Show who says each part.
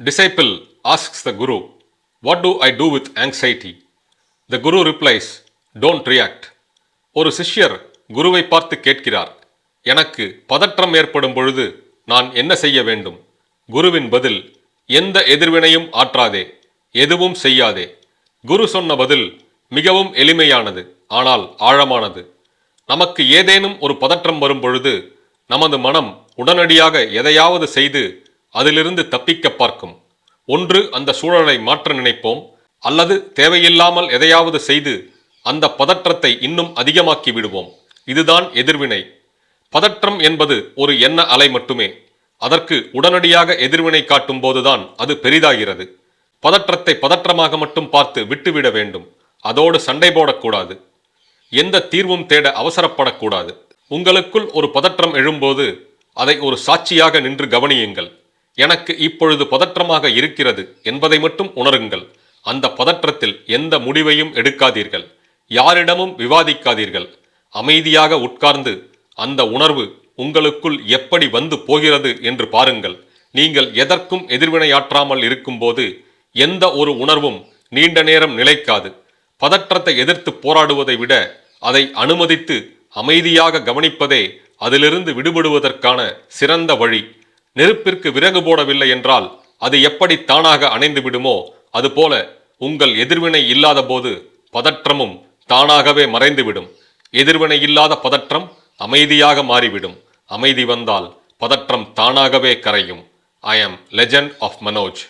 Speaker 1: Disciple asks the Guru, What do I do with anxiety? The Guru replies, Don't react. ஒரு சிஷ்யர் குருவை பார்த்து கேட்கிறார் எனக்கு பதற்றம் ஏற்படும் பொழுது நான் என்ன செய்ய வேண்டும் குருவின் பதில் எந்த எதிர்வினையும் ஆற்றாதே எதுவும் செய்யாதே குரு சொன்ன பதில் மிகவும் எளிமையானது ஆனால் ஆழமானது நமக்கு ஏதேனும் ஒரு பதற்றம் வரும் பொழுது நமது மனம் உடனடியாக எதையாவது செய்து அதிலிருந்து தப்பிக்க பார்க்கும். ஒன்று அந்த சூழலை மாற்ற நினைப்போம். அல்லது தேவையில்லாமல் எதையாவது செய்து அந்த பதற்றத்தை இன்னும் அதிகமாக்கி விடுவோம். இதுதான் எதிர்வினை. பதற்றம் என்பது ஒரு எண்ண அலை மட்டுமே. அதற்கு உடனடியாக எதிர்வினை காட்டும் போதுதான் அது பெரிதாகிறது. பதற்றத்தை பதற்றமாக மட்டும் பார்த்து விட்டுவிட வேண்டும். அதோடு சண்டை போடக்கூடாது. எந்த தீர்வும் தேட அவசரப்படக்கூடாது. உங்களுக்குள் ஒரு பதற்றம் எழும்போது அதை ஒரு சாட்சியாக நின்று கவனியுங்கள். எனக்கு இப்பொழுது பதற்றமாக இருக்கிறது என்பதை மட்டும் உணருங்கள். அந்த பதற்றத்தில் எந்த முடிவையும் எடுக்காதீர்கள். யாரிடமும் விவாதிக்காதீர்கள். அமைதியாக உட்கார்ந்து அந்த உணர்வு உங்களுக்குள் எப்படி வந்து போகிறது என்று பாருங்கள். நீங்கள் எதற்கும் எதிர்வினையாற்றாமல் இருக்கும்போது எந்த ஒரு உணர்வும் நீண்ட நேரம் நிலைக்காது. பதற்றத்தை எதிர்த்து போராடுவதை விட அதை அனுமதித்து அமைதியாக கவனிப்பதே அதிலிருந்து விடுபடுவதற்கான சிறந்த வழி. நெருப்பிற்கு விறகு போடவில்லை என்றால் அது எப்படி தானாக அணைந்து விடுமோ அதுபோல உங்கள் எதிர்வினை இல்லாத போது பதற்றமும் தானாகவே மறைந்துவிடும். எதிர்வினை இல்லாத பதற்றம் அமைதியாக மாறிவிடும். அமைதி வந்தால் பதற்றம் தானாகவே கரையும். I am legend of Manoj